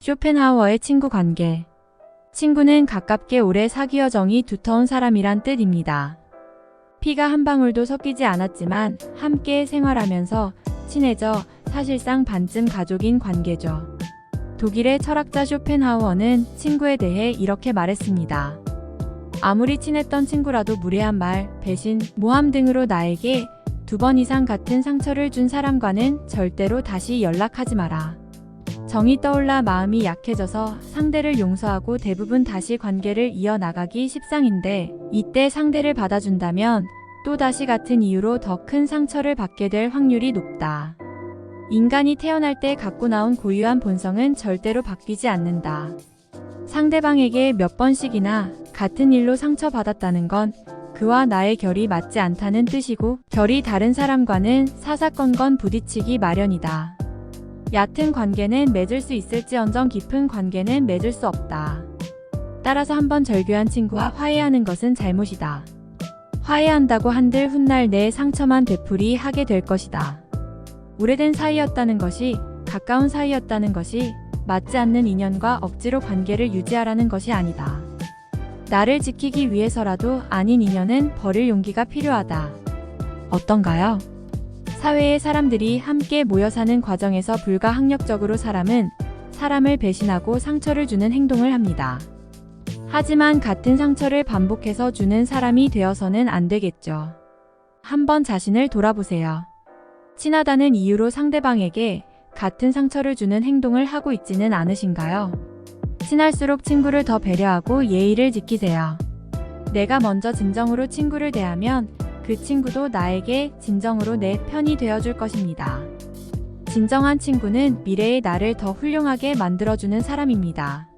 쇼펜하우어의 친구 관계. 친구는 가깝게 오래 사귀어 정이 두터운 사람이란 뜻입니다. 피가 한 방울도 섞이지 않았지만 함께 생활하면서 친해져 사실상 반쯤 가족인 관계죠. 독일의 철학자 쇼펜하우어는 친구에 대해 이렇게 말했습니다. 아무리 친했던 친구라도 무례한 말, 배신, 모함 등으로 나에게 두 번 이상 같은 상처를 준 사람과는 절대로 다시 연락하지 마라. 정이 떠올라 마음이 약해져서 상대를 용서하고 대부분 다시 관계를 이어나가기 십상인데 이때 상대를 받아준다면 또 다시 같은 이유로 더 큰 상처를 받게 될 확률이 높다. 인간이 태어날 때 갖고 나온 고유한 본성은 절대로 바뀌지 않는다. 상대방에게 몇 번씩이나 같은 일로 상처받았다는 건 그와 나의 결이 맞지 않다는 뜻이고 결이 다른 사람과는 사사건건 부딪히기 마련이다. 얕은 관계는 맺을 수 있을지언정 깊은 관계는 맺을 수 없다. 따라서 한번 절교한 친구와 화해하는 것은 잘못이다. 화해한다고 한들 훗날 내 상처만 되풀이 하게 될 것이다. 오래된 사이였다는 것이 가까운 사이였다는 것이 맞지 않는 인연과 억지로 관계를 유지하라는 것이 아니다. 나를 지키기 위해서라도 아닌 인연은 버릴 용기가 필요하다. 어떤가요? 사회의 사람들이 함께 모여 사는 과정에서 불가항력적으로 사람은 사람을 배신하고 상처를 주는 행동을 합니다. 하지만 같은 상처를 반복해서 주는 사람이 되어서는 안 되겠죠. 한번 자신을 돌아보세요. 친하다는 이유로 상대방에게 같은 상처를 주는 행동을 하고 있지는 않으신가요? 친할수록 친구를 더 배려하고 예의를 지키세요. 내가 먼저 진정으로 친구를 대하면 그 친구도 나에게 진정으로 내 편이 되어줄 것입니다. 진정한 친구는 미래의 나를 더 훌륭하게 만들어주는 사람입니다.